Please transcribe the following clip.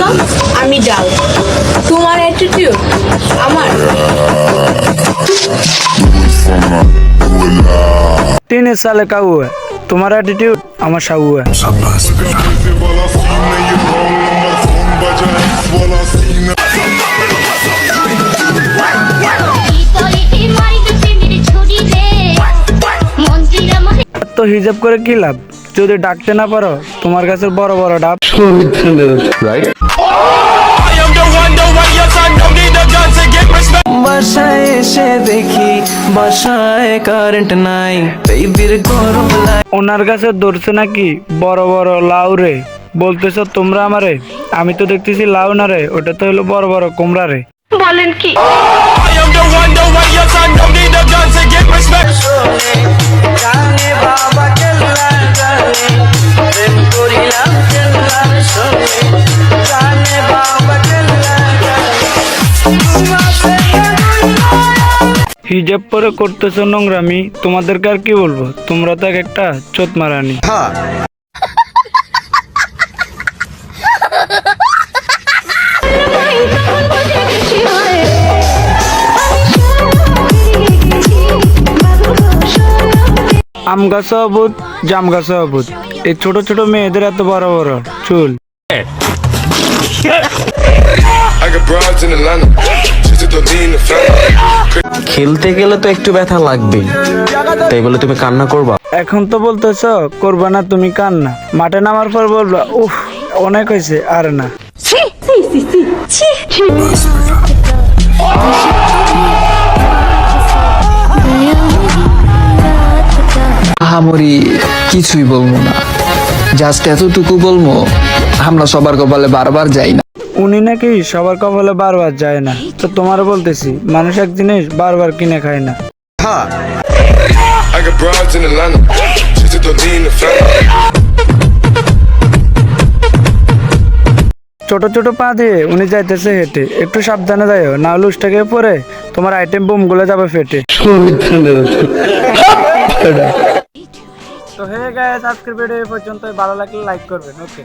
তরকা আমি ডাল। তোমার অ্যাটিটিউড আমার? তিন সালে কাউ তোমার অ্যাটিটিউড আমার সাউ তো হিজাব করে কি লাভ? যদি ডাকতে না পারো তোমার কাছে বড় বড় ডাব। বাসায় এসে দেখি বাসায় কারেন্ট নাই। বেবির গরম ওনার কাছে ধরছে নাকি বড় বড় লাউ রে। বলতেছ তোমরা আমারে আমি তো দেখতেছি লাউ না রে ওটা তো হলো বড় বড় কুমড়া রে। জানে হিজাব পরে করতেছ নোংরামি তোমাদেরকে আর কি বলব? তোমরা তো এক একটা চোত মারানি। আম গাছ অবুধ জাম গাছ অবুধ এই ছোট ছোট মেয়েদের এত বড় বড় চুল। I got broads in Atlanta. Just to throw in the family খেলতে গেলে তো একটু ব্যথা লাগবেই। তাই বলে তুমি কান্না করবা? এখন তো বলতেছ করবা না তুমি কান না মাঠে নামার পর বলবা উফ অনেক হয়েছে আর না। আহামরি কিছুই বলব না। জাস্ট এতটুকু বলব আমরা সবার কপালে বারবার যাই না। উনি নাকি সবার কপালে বারবার যায় না। তো তোমার বলতেছি মানুষ এক জিনিস বারবার কিনে খায় না। ছোট ছোট পা দিয়ে উনি যাইতেছে হেঁটে একটু সাবধানে যাইও না হলে উষ্টাকে পরে তোমার আইটেম বোমগুলো যাবে ফেটে। তো হে গাইস আজকের ভিডিও এই পর্যন্ত ভালো লাগলে লাইক করবেন ওকে